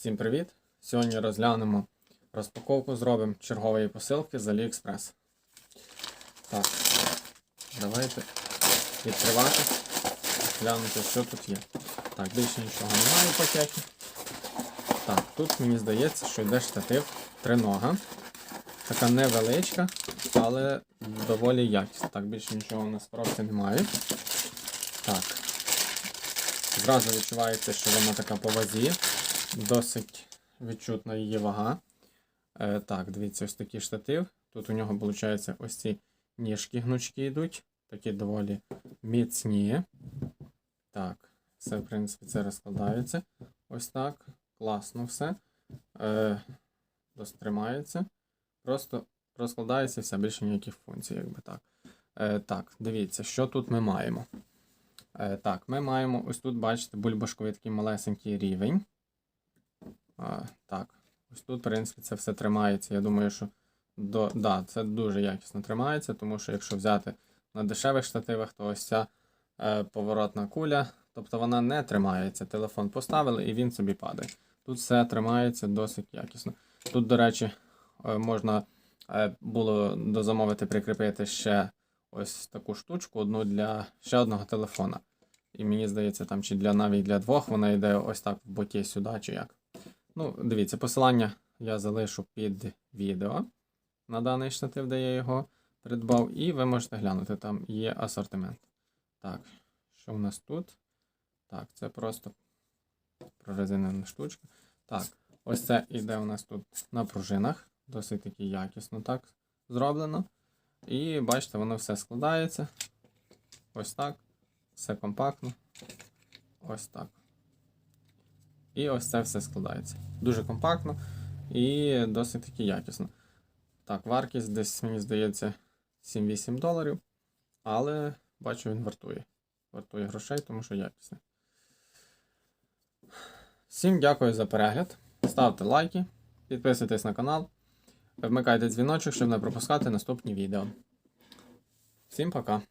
Всім привіт! Сьогодні розглянемо розпаковку, зробимо чергової посилки з AliExpress. Так, давайте відкривати, глянути, що тут є. Так, більше нічого немає в пакеті. Так, тут мені здається, що йде штатив тринога. Така невеличка, але доволі якісна. Так, більше нічого у нас коробці немає. Так. Зразу відчувається, що вона така по вазі. Досить відчутна її вага. Е, так, дивіться, ось такий штатив. Тут у нього, виходить, ось ці ніжки гнучки йдуть. Такі доволі міцні. Так, все, в принципі, це розкладається. Ось так. Класно все. Е, досить тримається. Просто розкладається все, більше ніяких функцій, якби так. Е, так, дивіться, що тут ми маємо. Е, так, ми маємо ось тут, бачите, бульбашковий такий малесенький рівень. А, так, ось тут, в принципі, це все тримається. Я думаю, що до, да, це дуже якісно тримається, тому що якщо взяти на дешевих штативах, то ось ця е, поворотна куля, тобто вона не тримається. Телефон поставили і він собі падає. Тут все тримається досить якісно. Тут, до речі, е, можна е, було дозамовити прикріпити ще ось таку штучку, одну для ще одного телефона. І мені здається, там чи для навіть для двох вона йде ось так в боті сюди, чи як. Ну, дивіться, посилання я залишу під відео на даний штатив, де я його придбав, і ви можете глянути, там є асортимент. Так, що у нас тут? Так, це просто прорезинена штучка. Так, ось це іде у нас тут на пружинах. Досить таки якісно так зроблено. І бачите, воно все складається. Ось так. Все компактно. Ось так. І ось це все складається. Дуже компактно і досить таки якісно. Так, вартість десь, мені здається, 7-8 доларів. Але бачу, він вартує. Вартує грошей, тому що якісний. Всім дякую за перегляд. Ставте лайки, підписуйтесь на канал, вмикайте дзвіночок, щоб не пропускати наступні відео. Всім пока!